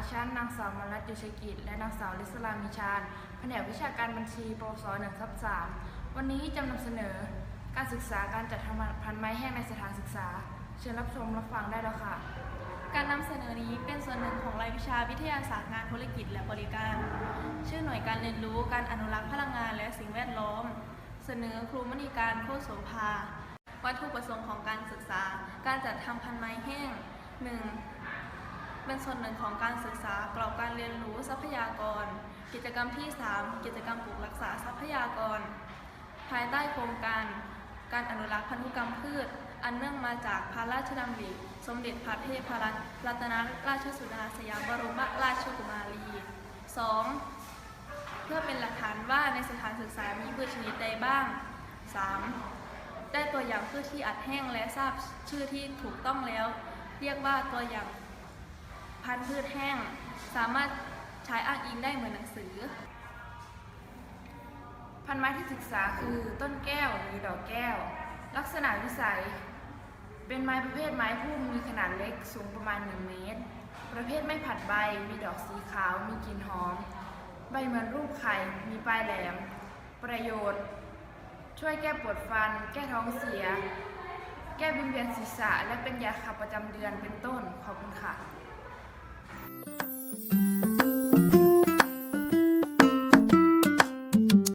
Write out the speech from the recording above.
ิชัยกิจ และนางสาวลิศลามีชาญแผนกวิชาการบัญชีปวสหนึ่งทับสามวันนี้จะนำเสนอ การศึกษาการจัดทำพันธุ์ไม้แห้งในสถานศึกษา เชิญรับชมรับฟังได้แล้วค่ะ การนำเสนอนี้เป็นส่วนหนึ่งของรายวิชาวิทยาศาสตร์งานธุรกิจและบริการ ชื่อหน่วยการเรียนรู้การอนุรักษ์พลังงานและสิ่งแวดล้อม เสนอครูมณีการโคตโสภาวัตถุประสงค์ของการศึกษา การจัดทำพันธุ์ไม้แห้ง 1. เป็นส่วนหนึ่งของการศึกษากรอบการเรียนรู้ทรัพยากร กิจกรรมที่ 3 กิจกรรมปลูกรักษาทรัพยากร ภายใต้โครงการ การอนุรักษ์พันธุกรรมพืช อันเนื่องมาจากพระราชดำริสมเด็จพระเทพรัตนรัตนราชสุดาสยามบรมราชกุมารี 2. เพื่อเป็นหลักฐานว่าในสถานศึกษามีพืชชนิดใดบ้าง 3. ได้ตัวอย่างพืชที่อัดแห้งและทราบชื่อที่ถูกต้องแล้ว เรียกว่าตัวอย่าง พันธุ์พืชแห้ง สามารถใช้อ้างอิงได้เหมือนหนังสือ พันธุ์ไม้ที่ศึกษาคือต้นแก้วหรือดอกแก้ว ลักษณะวิสัย เป็นไม้ประเภทไม้พุ่มมีขนาดเล็กสูงประมาณ 1 เมตร ประเภทไม่ผัดใบ มีดอกสีขาว มีกลิ่นหอม ใบเหมือนรูปไข่ มีปลายแหลม ประโยชน์ ช่วยแก้ปวดฟัน แก้ท้องเสียแก้วิงเวียนศีรษะและเป็นยาขับประจำเดือนเป็นต้น ขอบคุณค่ะ